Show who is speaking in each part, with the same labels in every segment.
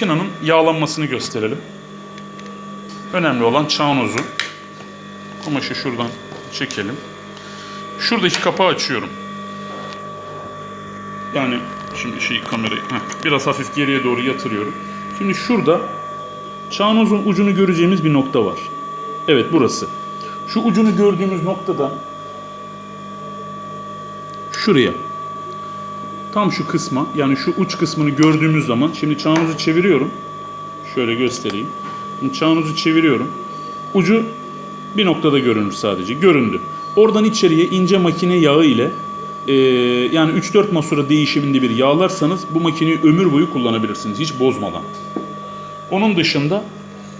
Speaker 1: Makinenin yağlanmasını gösterelim. Önemli olan çavanozu. Kumaşı şuradan çekelim. Şuradaki kapağı açıyorum. Yani şimdi şey kamerayı heh, biraz hafif geriye doğru yatırıyorum. Şimdi şurada çavanozun ucunu göreceğimiz bir nokta var. Evet burası. Şu ucunu gördüğümüz noktadan şuraya tam şu kısma yani şu uç kısmını gördüğümüz zaman şimdi çağınızı çeviriyorum. Şöyle göstereyim. Şimdi çağınızı çeviriyorum. Ucu bir noktada görünür sadece. Göründü. Oradan içeriye ince makine yağı ile e, yani 3-4 masura değişiminde bir yağlarsanız bu makineyi ömür boyu kullanabilirsiniz hiç bozmadan. Onun dışında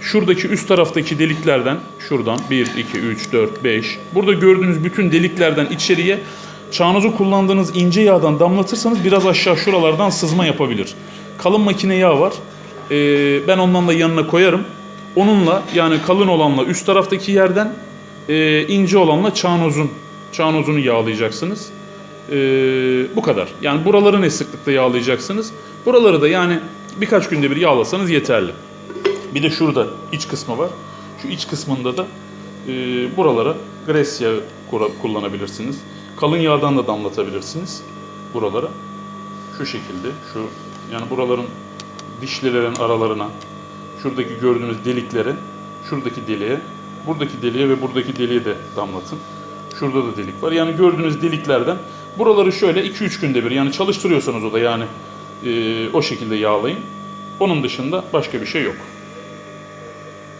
Speaker 1: şuradaki üst taraftaki deliklerden şuradan 1, 2, 3, 4, 5 burada gördüğünüz bütün deliklerden içeriye çağınızı kullandığınız ince yağdan damlatırsanız biraz aşağı şuralardan sızma yapabilir. Kalın makine yağı var. Ee, ben ondan da yanına koyarım. Onunla yani kalın olanla üst taraftaki yerden e, ince olanla çağnozun çağnozunu yağlayacaksınız. Ee, bu kadar. Yani buraları ne sıklıkta yağlayacaksınız? Buraları da yani birkaç günde bir yağlasanız yeterli. Bir de şurada iç kısmı var. Şu iç kısmında da e, buralara gres yağı kullanabilirsiniz. Kalın yağdan da damlatabilirsiniz buralara. Şu şekilde şu yani buraların dişlilerin aralarına şuradaki gördüğünüz deliklere şuradaki deliğe buradaki deliğe ve buradaki deliğe de damlatın. Şurada da delik var. Yani gördüğünüz deliklerden buraları şöyle 2-3 günde bir yani çalıştırıyorsanız o da yani e, o şekilde yağlayın. Onun dışında başka bir şey yok.